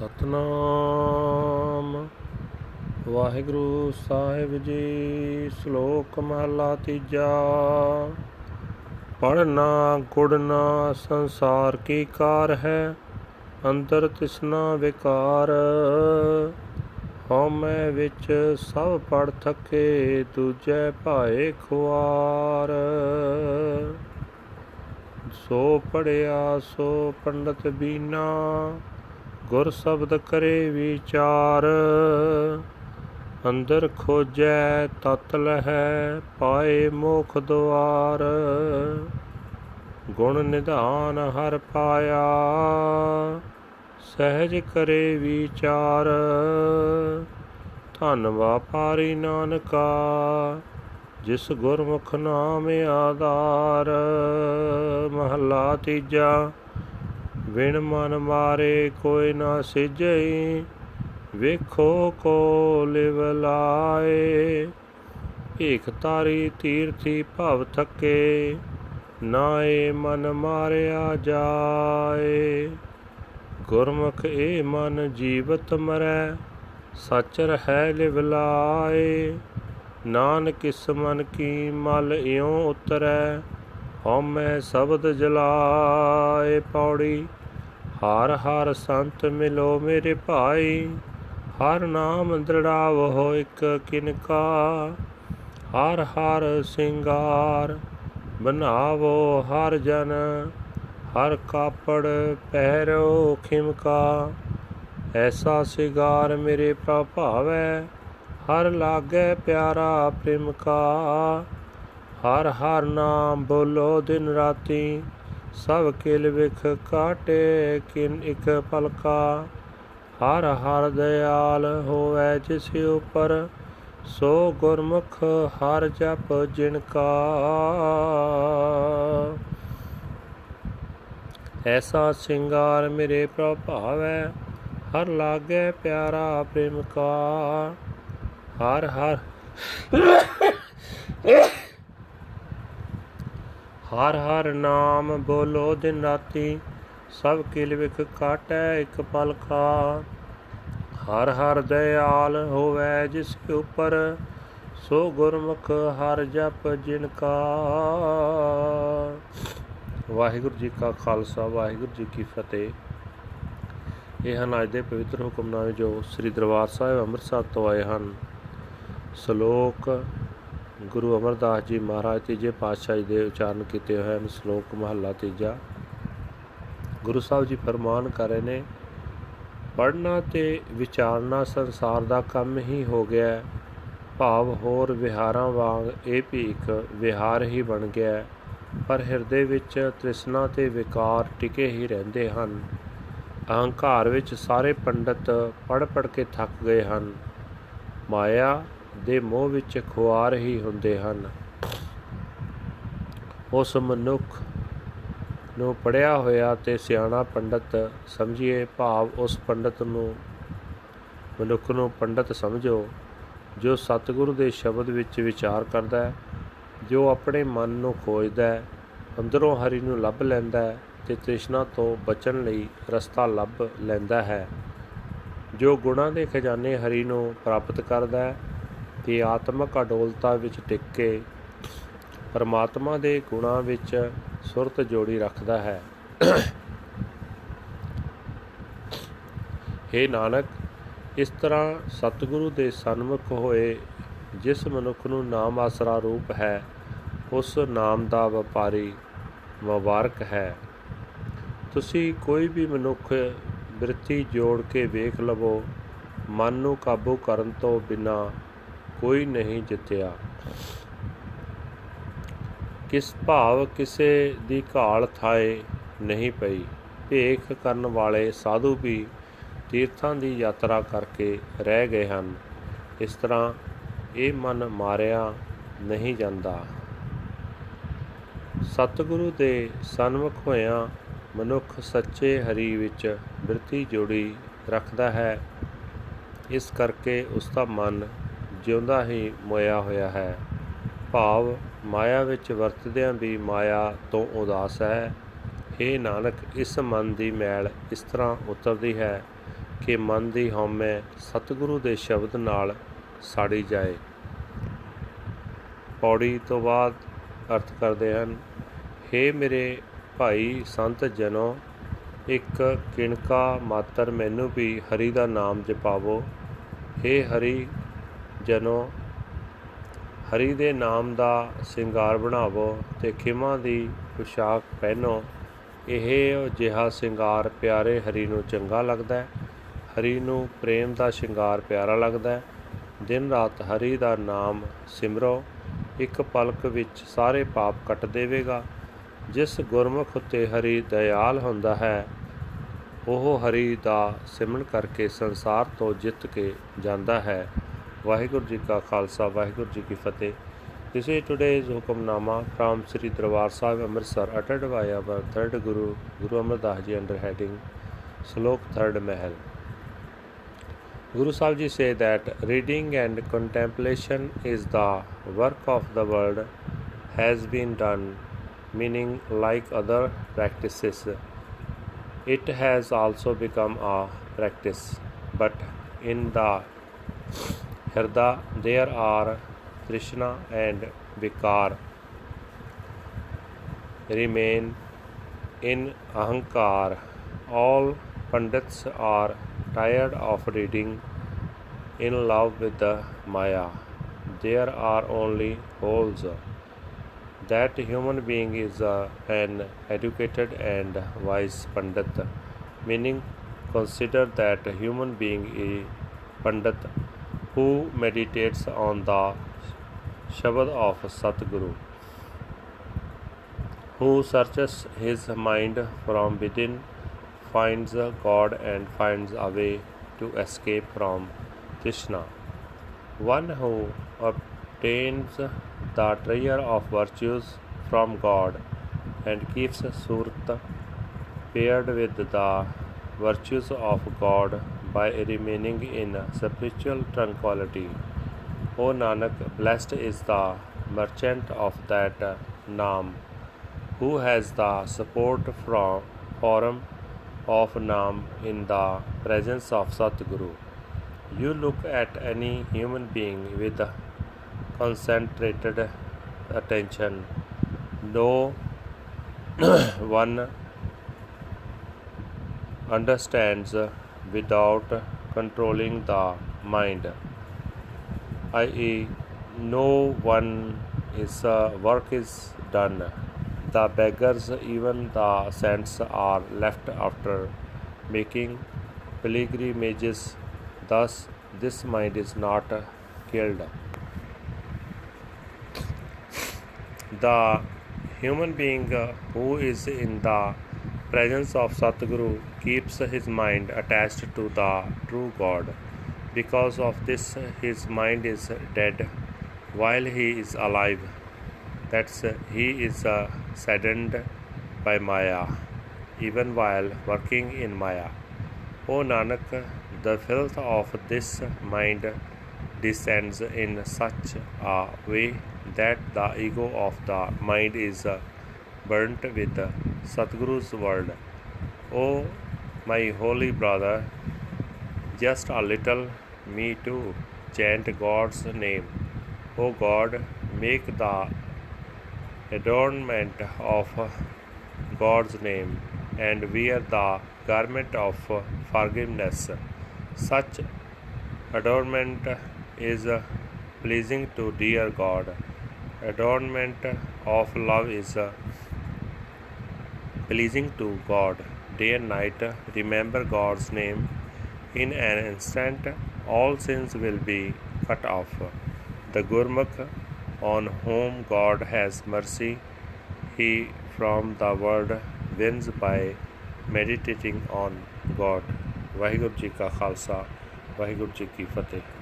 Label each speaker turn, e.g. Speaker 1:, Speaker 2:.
Speaker 1: ਸਤਨਾਮ। ਵਾਹਿਗੁਰੂ ਸਾਹਿਬ ਜੀ, ਸ਼ਲੋਕ ਮਹਲਾ ਤੀਜਾ। ਪੜਨਾ ਗੁੜਨਾ ਸੰਸਾਰ ਕੀ ਕਾਰ ਹੈ? ਅੰਦਰ ਤਿਸਨਾ ਵਿਕਾਰ। ਹਉਮੈ ਵਿੱਚ ਸਭ ਪੜ ਥਕੇ, ਦੂਜੇ ਭਾਏ ਖੁਆਰ। ਸੋ ਪੜਿਆ ਸੋ ਪੰਡਤ ਬੀਨਾ। ਗੁਰ ਸ਼ਬਦ ਕਰੇ ਵਿਚਾਰ, ਅੰਦਰ ਖੋਜੈ ਤਤ ਲਹੈ, ਪਾਏ ਮੋਖ ਦੁਆਰ। ਗੁਣ ਨਿਧਾਨ ਹਰ ਪਾਇਆ, ਸਹਿਜ ਕਰੇ ਵਿਚਾਰ। ਧੰਨ ਵਾਪਾਰੀ ਨਾਨਕਾ, ਜਿਸ ਗੁਰਮੁਖ ਨਾਮ ਆਧਾਰ। ਮਹਲਾ ਤੀਜਾ ਵਿਣ ਮਨ ਮਾਰੇ ਕੋਈ ਨਾ ਸਿਜਈ, ਵੇਖੋ ਕੋ ਲਿਵ ਲਾਏ ਭੀਖ ਤਾਰੀ ਤੀਰਥੀ ਭਵ ਥਕੇ, ਨਾਏ ਮਨ ਮਾਰਿਆ ਜਾਏ। ਗੁਰਮੁਖ ਏ ਮਨ ਜੀਵਤ ਮਰੈ, ਸਚ ਰਹਿ ਲਿਵ ਲਾਏ। ਨਾਨਕ ਇਸ ਮਨ ਕੀ ਮਲ ਇਉ ਉਤਰੈ ਹਉਮੈ ਸ਼ਬਦ ਜਲਾਏ ਪੌੜੀ, ਹਰ ਹਰ ਸੰਤ ਮਿਲੋ ਮੇਰੇ ਭਾਈ, ਹਰ ਨਾਮ ਦ੍ਰਿੜਾਵੋ ਇਕ ਕਿਨਕਾ, ਹਰ ਹਰ ਸਿੰਗਾਰ ਬਨਾਵੋ ਹਰ ਜਨ, ਹਰ ਕਾਪੜ ਪਹਿਰੋ ਖਿਮਕਾ, ਐਸਾ ਸਿਗਾਰ ਮੇਰੇ ਪ੍ਰਭਾਵੈ, ਹਰ ਲਾਗੇ ਪਿਆਰਾ ਪ੍ਰੇਮ ਕਾ ਹਰ ਹਰ ਨਾਮ ਬੋਲੋ ਦਿਨ ਰਾਤੀ ਸਭ ਕਿਲ ਵਿਖ ਕਾਟੇ ਕਿਨ ਇਕ ਪਲਕਾ ਹਰ ਹਰ ਦਿਆਲ ਹੋਵੈ ਜਿਸ ਉਪਰ ਸੋ ਗੁਰਮੁਖ ਹਰ ਜਪ ਜਿਨ ਕਾ ਐਸਾ ਸਿੰਗਾਰ ਮੇਰੇ ਪ੍ਰਭਾਵੈ ਹਰ ਲਾਗੈ ਪਿਆਰਾ ਪ੍ਰੇਮ ਕਾ ਹਰ ਹਰ ਹਰ ਹਰ ਨਾਮ ਬੋਲੋ ਦਿਨ ਰਾਤੀ, ਸਭ ਕਿਲ ਵਿਖ ਕਾਟੈ ਇੱਕ ਪਲ ਕਾ ਹਰ ਹਰ ਦਇਆਲ ਹੋਵੇ ਜਿਸ ਉਪਰ, ਸੋ ਗੁਰਮੁਖ ਹਰ ਜਪ ਜਿਨ ਕਾ। ਵਾਹਿਗੁਰੂ ਜੀ ਕਾ ਖਾਲਸਾ, ਵਾਹਿਗੁਰੂ ਜੀ ਕੀ ਫਤਿਹ। ਇਹ ਹਨ ਅੱਜ ਦੇ ਪਵਿੱਤਰ ਹੁਕਮਨਾਮੇ ਜੋ ਸ੍ਰੀ ਦਰਬਾਰ ਸਾਹਿਬ ਅੰਮ੍ਰਿਤਸਰ ਤੋਂ ਆਏ ਹਨ। ਸ਼ਲੋਕ ਗੁਰੂ ਅਮਰਦਾਸ ਜੀ ਮਹਾਰਾਜ ਤੀਜੇ ਪਾਤਸ਼ਾਹ ਜੀ ਦੇ ਉਚਾਰਨ ਕੀਤੇ ਹੋਏ ਹਨ, ਸ਼ਲੋਕ ਮਹੱਲਾ ਤੀਜਾ। ਗੁਰੂ ਸਾਹਿਬ ਜੀ ਫਰਮਾਨ ਕਰ ਰਹੇ ਨੇ ਪੜਨਾ ਤੇ ਵਿਚਾਰਨਾ ਸੰਸਾਰ ਦਾ ਕੰਮ ਹੀ ਹੋ ਗਿਆ ਭਾਵ ਹੋਰ ਵਿਹਾਰਾਂ ਵਾਂਗ ਇਹ ਵੀ ਇੱਕ ਵਿਹਾਰ ਹੀ ਬਣ ਗਿਆ ਪਰ ਹਿਰਦੇ ਵਿੱਚ ਤ੍ਰਿਸ਼ਨਾ ਤੇ ਵਿਕਾਰ ਟਿਕੇ ਹੀ ਰਹਿੰਦੇ ਹਨ। ਅਹੰਕਾਰ ਵਿੱਚ ਸਾਰੇ ਪੰਡਤ ਪੜ ਪੜ ਕੇ ਥੱਕ ਗਏ ਹਨ। ਮਾਇਆ ਦੇ ਮੋਹ ਵਿੱਚ ਖੁਆਰ ਹੀ ਹੁੰਦੇ ਹਨ। ਉਸ ਮਨੁੱਖ ਨੂੰ ਪੜਿਆ ਹੋਇਆ ਤੇ ਸਿਆਣਾ ਪੰਡਤ ਸਮਝੀਏ ਭਾਵ ਉਸ ਪੰਡਤ ਨੂੰ, ਮਨੁੱਖ ਨੂੰ ਪੰਡਤ ਸਮਝੋ, ਜੋ ਸਤਿਗੁਰੂ ਦੇ ਸ਼ਬਦ ਵਿੱਚ ਵਿਚਾਰ ਕਰਦਾ ਹੈ, ਜੋ ਆਪਣੇ ਮਨ ਨੂੰ ਖੋਜਦਾ ਹੈ, ਅੰਦਰੋਂ ਹਰੀ ਨੂੰ ਲੱਭ ਲੈਂਦਾ ਹੈ ਤੇ ਤ੍ਰਿਸ਼ਨਾ ਤੋਂ ਬਚਣ ਲਈ ਰਸਤਾ ਲੱਭ ਲੈਂਦਾ ਹੈ। ਜੋ ਗੁਣਾਂ ਦੇ ਖਜ਼ਾਨੇ ਹਰੀ ਨੂੰ ਪ੍ਰਾਪਤ ਕਰਦਾ ਹੈ ਦੀ ਆਤਮਕ ਅਡੋਲਤਾ ਵਿੱਚ ਟਿਕ ਕੇ ਪਰਮਾਤਮਾ ਦੇ ਗੁਣਾਂ ਵਿੱਚ ਸੁਰਤ ਜੋੜੀ ਰੱਖਦਾ ਹੈ। हे ਨਾਨਕ, ਇਸ ਤਰ੍ਹਾਂ ਸਤਿਗੁਰੂ ਦੇ ਸਨਮੁਖ ਹੋਏ ਜਿਸ ਮਨੁੱਖ ਨੂੰ ਨਾਮ ਆਸਰਾ ਰੂਪ ਹੈ, ਉਸ ਨਾਮ ਦਾ ਵਪਾਰੀ ਮੁਬਾਰਕ ਹੈ। ਤੁਸੀਂ ਕੋਈ ਵੀ ਮਨੁੱਖ ਬਿਰਤੀ ਜੋੜ ਕੇ ਵੇਖ ਲਵੋ, ਮਨ ਨੂੰ ਕਾਬੂ ਕਰਨ ਤੋਂ ਬਿਨਾ ਕੋਈ ਨਹੀਂ ਜਿੱਤਿਆ। ਕਿਸ ਭਾਵ ਕਿਸੇ ਦੀ ਘਾਲ ਥਾਏ ਨਹੀਂ ਪਈ। ਭੇਖ ਕਰਨ ਵਾਲੇ ਸਾਧੂ ਵੀ ਤੀਰਥਾਂ ਦੀ ਯਾਤਰਾ ਕਰਕੇ ਰਹਿ ਗਏ ਹਨ। ਇਸ ਤਰ੍ਹਾਂ ਇਹ ਮਨ ਮਾਰਿਆ ਨਹੀਂ ਜਾਂਦਾ। ਸਤਿਗੁਰੂ ਦੇ ਸਨਮੁਖ ਹੋਇਆ ਮਨੁੱਖ ਸੱਚੇ ਹਰੀ ਵਿੱਚ ਬਿਰਤੀ ਜੋੜੀ ਰੱਖਦਾ ਹੈ। ਇਸ ਕਰਕੇ ਉਸ ਦਾ ਮਨ ਜਿਉਂਦਾ ਹੀ ਮੋਇਆ ਹੋਇਆ ਹੈ। ਭਾਵ ਮਾਇਆ ਵਿੱਚ ਵਰਤਦਿਆਂ ਵੀ ਮਾਇਆ ਤੋਂ ਉਦਾਸ ਹੈ। ਇਹ ਨਾਨਕ, ਇਸ ਮਨ ਦੀ ਮੈਲ ਇਸ ਤਰ੍ਹਾਂ ਉਤਰਦੀ ਹੈ ਕਿ ਮਨ ਦੀ ਹਉਮੈ ਸਤਿਗੁਰੂ ਦੇ ਸ਼ਬਦ ਨਾਲ ਸਾੜੀ ਜਾਏ। ਪੌੜੀ ਤੋਂ ਬਾਅਦ ਅਰਥ ਕਰਦੇ ਹਨ हे ਮੇਰੇ ਭਾਈ ਸੰਤ ਜਨੋ, ਇੱਕ ਕਿਣਕਾ ਮਾਤਰ ਮੈਨੂੰ ਵੀ ਹਰੀ ਦਾ ਨਾਮ ਜਪਾਵੋ। हे ਹਰੀ ਜਨੋ ਹਰੀ ਦੇ ਨਾਮ ਦਾ ਸ਼ਿੰਗਾਰ ਬਣਾਵੋ ਤੇ ਖਿਮਾ ਦੀ ਪੁਸ਼ਾਕ ਪਹਿਨੋ। ਇਹ ਜਿਹਾ ਸ਼ਿੰਗਾਰ ਪਿਆਰੇ ਹਰੀ ਨੂੰ ਚੰਗਾ ਲੱਗਦਾ ਹੈ। ਹਰੀ ਨੂੰ ਪ੍ਰੇਮ ਦਾ ਸ਼ਿੰਗਾਰ ਪਿਆਰਾ ਲੱਗਦਾ ਹੈ। ਦਿਨ ਰਾਤ ਹਰੀ ਦਾ ਨਾਮ ਸਿਮਰੋ। ਇੱਕ ਪਲਕ ਵਿੱਚ ਸਾਰੇ ਪਾਪ ਕੱਟ ਦੇਵੇਗਾ। ਜਿਸ ਗੁਰਮੁਖ ਉਤੇ ਹਰੀ ਦਇਆਲ ਹੁੰਦਾ ਹੈ, ਉਹ ਹਰੀ ਦਾ ਸਿਮਰਨ ਕਰਕੇ ਸੰਸਾਰ ਤੋਂ ਜਿੱਤ ਕੇ ਜਾਂਦਾ ਹੈ। ਵਾਹਿਗੁਰੂ ਜੀ ਕਾ ਖਾਲਸਾ ਵਾਹਿਗੁਰੂ ਜੀ ਕੀ ਫਤਿਹ This is today's Hukamnama from Sri Darbar Sahib Amritsar uttered by our third Guru Guru Amar Das Ji under heading Slok Third Mahal. Guru Sahib Ji say that reading and contemplation is the work of the world has been done, meaning like other practices. It has also become a practice, but in the There are Krishna and Vikar remain in Ahankar. All Pandits are tired of reading in love with the Maya. There are only holes. That human being is an educated and wise Pandit, meaning consider that human being is Pandit who meditates on the Shabad of Satguru, who searches his mind from within, finds God and finds a way to escape from Krishna. One who obtains the treasure of virtues from God and keeps Surat paired with the virtues of God by remaining in spiritual tranquility. O Nanak, blessed is the merchant of that Naam, who has the support from forum of Naam in the presence of Satguru. You look at any human being with concentrated attention. No one understands without controlling the mind, i.e., no one is uh, work is done. The beggars, even the saints, are left after making pilgrimages. Thus, this mind is not killed. The human being who is in the presence of Satguru keeps his mind attached to the true God. Because of this, his mind is dead while he is alive. That's he is uh, saddened by Maya, even while working in Maya. O Nanak, the filth of this mind descends in such a way that the ego of the mind is uh, burnt with Satguru's word. O my holy brother, just a little me too chant God's name. O God, make the adornment of God's name and wear the garment of forgiveness. Such adornment is pleasing to dear God. Adornment of love is pleasing to God. Day and night, remember God's name. In an instant, all sins will be cut off. The Gurmukh, on whom God has mercy, he from the world wins by meditating on God. Waheguru ji ਕਾ ਖਾਲਸਾ ਵਾਹਿਗੁਰੂ ਜੀ ਕੀ ਫਤਿਹ